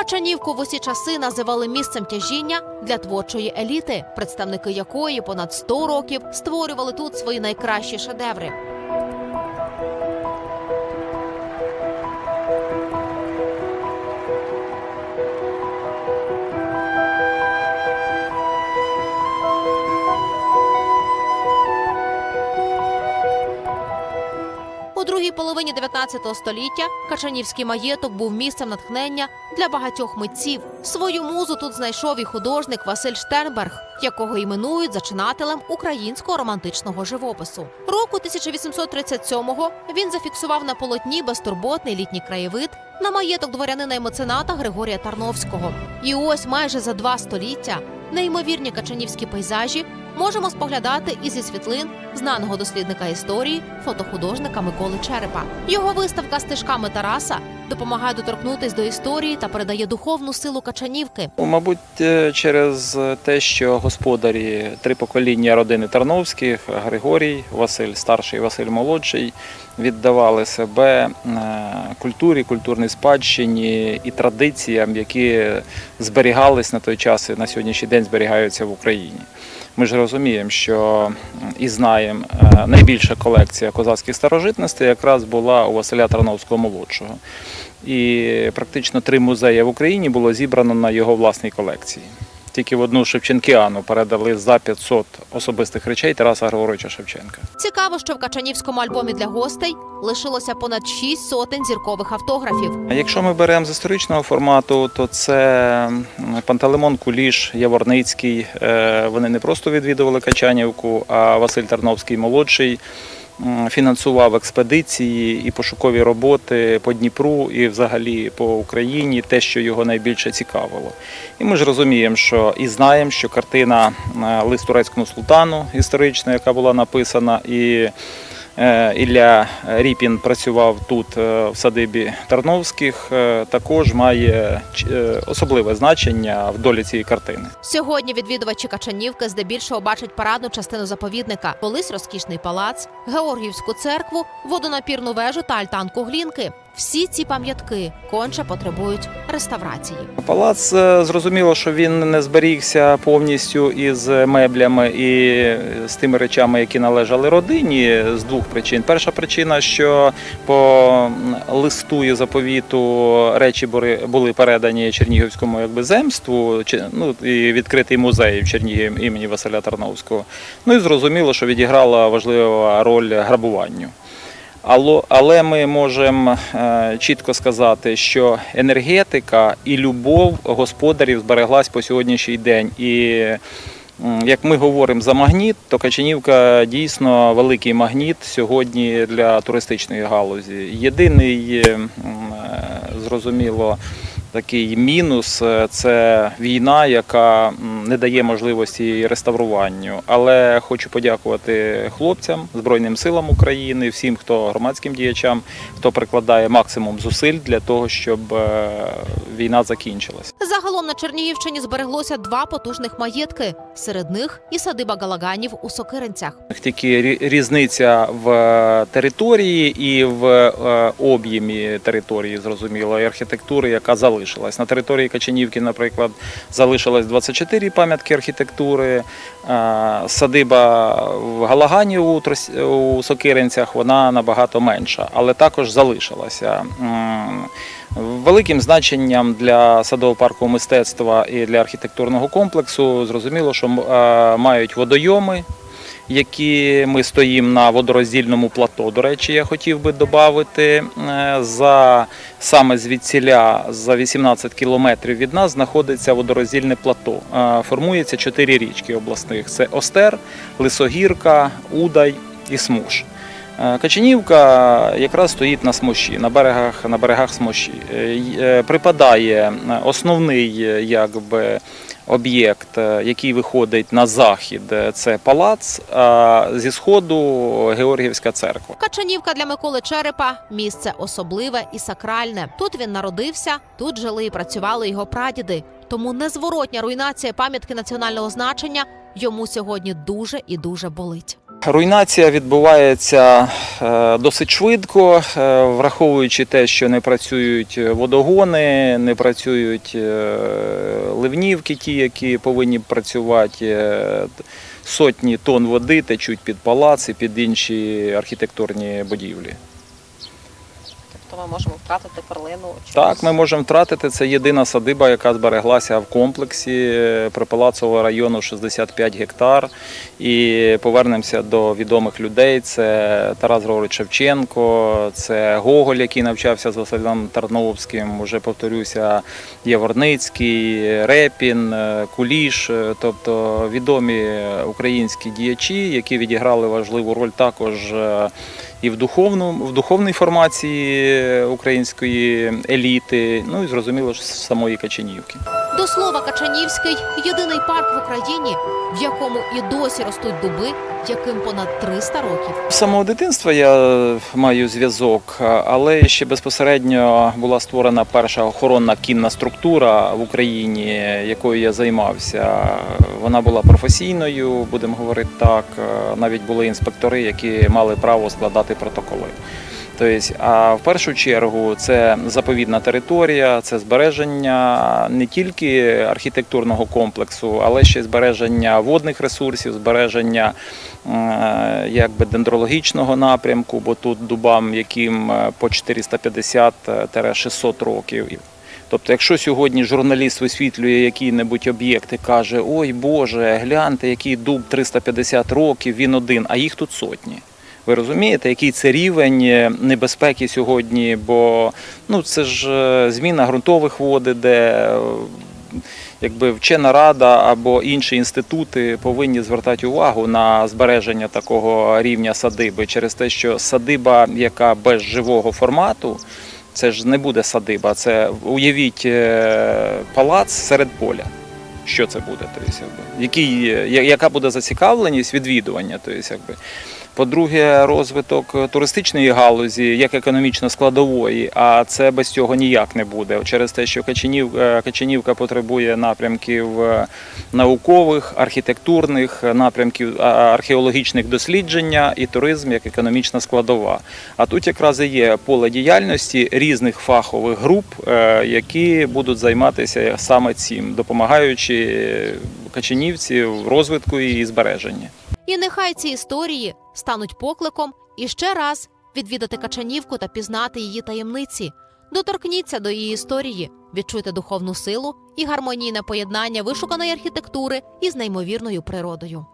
Качанівку в усі часи називали місцем тяжіння для творчої еліти, представники якої понад 100 років створювали тут свої найкращі шедеври. Другій половині 19 століття Качанівський маєток був місцем натхнення для багатьох митців. Свою музу тут знайшов і художник Василь Штернберг, якого іменують зачинателем українського романтичного живопису. Року 1837-го він зафіксував на полотні безтурботний літній краєвид на маєток дворянина і мецената Григорія Тарновського. І ось майже за два століття неймовірні качанівські пейзажі можемо споглядати і зі світлин знаного дослідника історії, фотохудожника Миколи Черепа. Його виставка стежками Тараса допомагає доторкнутись до історії та передає духовну силу Качанівки. Ну, Мабуть, е, через те, що господарі три покоління родини Тарновських Григорій, Василь старший, Василь молодший, віддавали себе е, культурі, культурній спадщині і традиціям, які зберігались на той час і на сьогоднішній день зберігаються в Україні. Ми ж розуміємо, що і знаємо, е, найбільша колекція козацьких старожитностей якраз була у Василя Тарновського молодшого. І практично три музеї в Україні було зібрано на його власній колекції. Тільки в одну Шевченкіану передали за 500 особистих речей Тараса Григоровича Шевченка. Цікаво, що в Качанівському альбомі для гостей лишилося понад шість сотень зіркових автографів. Якщо ми беремо з історичного формату, то це м, Пантелеймон Куліш, Яворницький. Е, Вони не просто відвідували Качанівку, а Василь Тарновський молодший фінансував експедиції і пошукові роботи по Дніпру і взагалі по Україні, те, що його найбільше цікавило. І ми ж розуміємо, що і знаємо, що картина е, Лист турецькому султану історична, яка була написана, і Ілля Ріпін працював тут е, в садибі Тарновських, е, також має е, особливе значення в долі цієї картини. Сьогодні відвідувачі Качанівки здебільшого бачать парадну частину заповідника, колись розкішний палац, Георгіївську церкву, водонапірну вежу та альтанку глінки. Всі ці пам'ятки конче потребують реставрації. Палац е, зрозуміло, що він не зберігся повністю із меблями і з тими речами, які належали родині, з двох причин. Перша причина, що по листу і заповіту речі були- передані Чернігівському якби земству, чи- ну і відкритий музей в Чернігів імені Василя Тарновського. Ну і зрозуміло, що відіграла важлива роль грабуванню. Але ми можемо е, чітко сказати, що енергетика і любов господарів збереглась по сьогоднішній день. І як ми говоримо за магніт, то Качанівка дійсно великий магніт сьогодні для туристичної галузі. Єдиний, е, зрозуміло, такий мінус е, це війна, яка не дає можливості реставруванню. Але хочу подякувати хлопцям, Збройним силам України, всім, хто громадським діячам, хто прикладає максимум зусиль для того, щоб е, війна закінчилась. Загалом на Чернігівщині збереглося два потужних маєтки. Серед них і садиба Галаганів у Сокиринцях. Тільки різниця в е, території і в е, об'ємі території, зрозуміло, і архітектури, яка залишилась. На території Качанівки, наприклад, залишилось 24 пам'ятки архітектури. Е, Садиба в Галагані у, Сокиринцях вона набагато менша, але також залишилася. Великим значенням для садово-паркового мистецтва і для архітектурного комплексу зрозуміло, що мають водойоми, які ми стоїмо на водороздільному плато. До речі, я хотів би додати, за саме звідсіля за 18 кілометрів від нас знаходиться водороздільне плато. Е, Формується чотири річки обласних: це Остер, Лисогірка, Удай і Смуж. Е, Качанівка якраз стоїть на смощі, на берегах, на берегах. Е, е, Припадає е, основний е, якби, об'єкт, е, який виходить на захід, е, це палац, а зі сходу Георгіївська церква. Качанівка для Миколи Черепа місце особливе і сакральне. Тут він народився, тут жили і працювали його прадіди. Тому незворотня руйнація пам'ятки національного значення йому сьогодні дуже і дуже болить. Руйнація відбувається е, досить швидко, е, враховуючи те, що не працюють водогони, не працюють е, ливнівки, ті, які повинні працювати. Сотні тонн води течуть під палаци, під інші архітектурні будівлі. Тобто ми можемо втратити перлину. Так, ми можемо втратити. Це єдина садиба, яка збереглася в комплексі е, Припалацового району 65 гектар. І повернемося до відомих людей. Це Тарас Григорович Шевченко, це Гоголь, який навчався з Василем Тарновським. Уже повторюся, Яворницький, Репін, е, Куліш, е, тобто відомі українські діячі, які відіграли важливу роль також. І в духовну, в духовній формації української еліти, ну і зрозуміло ж самої Качанівки. До слова, Качанівський єдиний парк в Україні, в якому і досі ростуть дуби, яким понад 300 років. З самого дитинства я маю зв'язок, але ще безпосередньо була створена перша охоронна кінна структура в Україні, якою я займався. Вона була професійною, будемо говорити так. Навіть були інспектори, які мали право складати протоколи. Тобто, а в першу чергу це заповідна територія, це збереження не тільки архітектурного комплексу, але ще збереження водних ресурсів, збереження е, якби дендрологічного напрямку, бо тут дубам, яким е, по 450-600 років. Тобто, якщо сьогодні журналіст висвітлює який-небудь об'єкт і каже, ой Боже, гляньте, який дуб 350 років, він один, а їх тут сотні. Ви розумієте, який це рівень е, небезпеки сьогодні? Бо ну це ж е, зміна ґрунтових вод, де е, якби вчена рада або інші інститути повинні звертати увагу на збереження такого рівня садиби через те, що садиба, яка без живого формату. Це ж не буде садиба, це уявіть палац серед поля. Що це буде? Тобто, який, яка буде зацікавленість відвідування? Тобто, якби. По-друге, розвиток туристичної галузі як економічно складової, а це без цього ніяк не буде. Через те, що Качанів, е, Качанівка потребує напрямків е, наукових, архітектурних, напрямків археологічних дослідження і туризм як економічна складова. А тут якраз і є поле діяльності різних фахових груп, е, які будуть займатися саме цим, допомагаючи Качанівці в розвитку і збереженні. І нехай ці історії стануть покликом і ще раз відвідати Качанівку та пізнати її таємниці. Доторкніться до її історії, відчуйте духовну силу і гармонійне поєднання вишуканої архітектури із неймовірною природою.